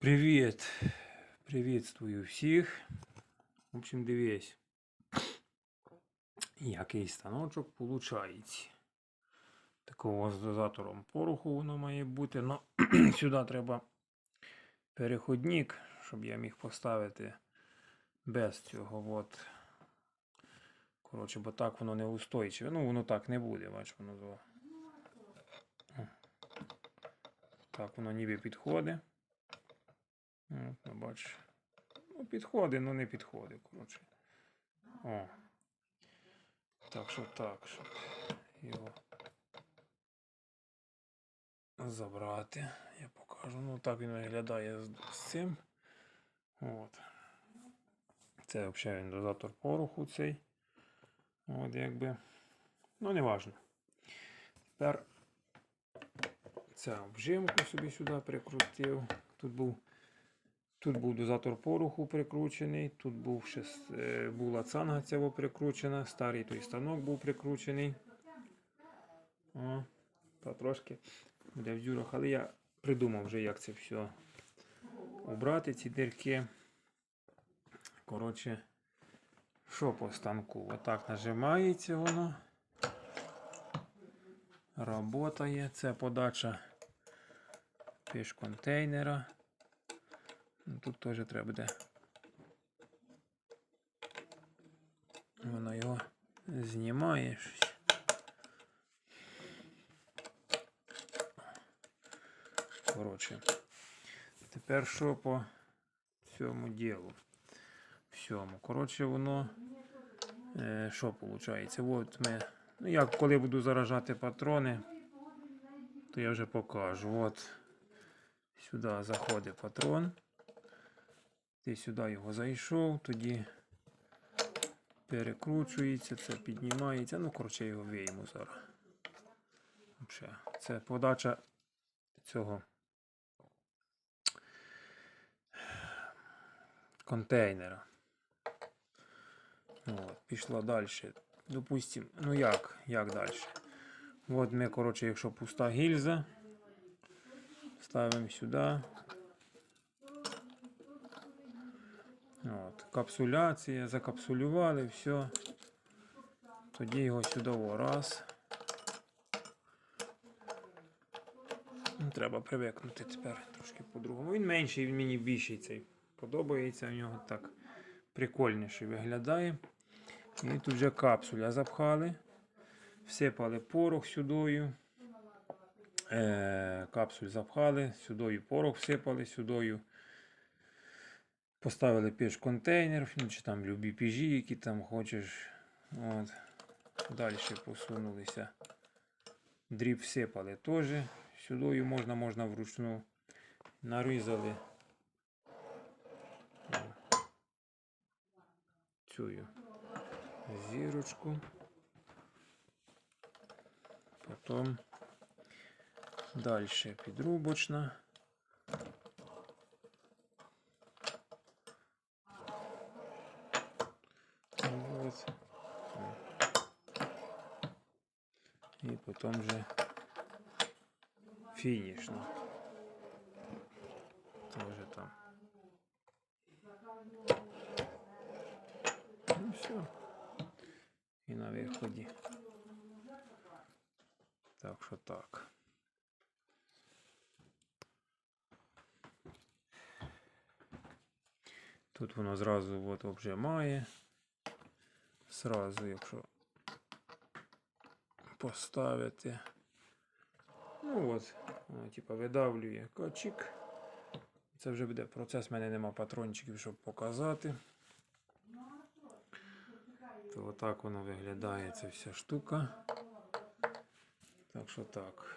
Привіт. Приветствую всіх. В общем, дивись. Який станочок получається. Такого з дозатором пороху воно має бути. Но сюди треба переходник, щоб я міг поставити без цього. От. Коротше, бо так воно не устойчиве. Ну, воно так не буде, бач, воно Так воно ніби підходить. От, ну, бач. Ну, підходить, ну не підходить, коротше. О. Так що так, щоб його забрати. Я покажу. Ну так він виглядає з цим. От. Це взагалі він дозатор пороху цей. От якби. Ну, не важно. Тепер цю обжимку собі сюди прикрутив. Тут був Тут був дозатор пороху прикручений, тут був ще, е, була цанга цього прикручена, старий той станок був прикручений. Та трошки буде в дюрах, але я придумав вже, як це все убрати, ці дірки. Коротше, що по станку? Отак нажимається воно. Работає. Це подача піш контейнера. Ну, Тут теж треба буде. Воно його знімає. Коротше. Тепер що по цьому ділу? Всьому. Коротше, воно. Е, що виходить? От ми. Ну, я коли буду заражати патрони, то я вже покажу. От сюди заходить патрон. Ти сюди його зайшов, тоді перекручується, це піднімається. Ну, коротше, його вийму зараз. Це подача цього контейнера. От, пішла далі. Допустим, ну як, як далі? От ми, коротше, якщо пуста гільза, ставимо сюди. От, капсуляція, закапсулювали, все. Тоді його сюди раз. Ну, Треба привикнути тепер трошки по-другому. Він менший, він мені більший цей. Подобається в нього так прикольніше виглядає. І тут вже капсуля запхали. Всипали порох сюдою. Е, капсуль запхали, сюдою порох всипали, сюдою Поставили піж контейнер, ну, чи там любі піжі, які там хочеш. От. Далі посунулися. Дріб всипали теж. Сюдою можна, можна вручну. Нарізали цю зірочку. Потім далі підрубочна. І потім вже фінішно. Тоже там. Ну все. І на виході. Так що так. Тут воно зразу от обжимає. Сразу, якщо поставити. Ну от, типа видавлює качик. Це вже буде процес, в мене нема патрончиків, щоб показати. То отак воно виглядає ця вся штука. Так що так.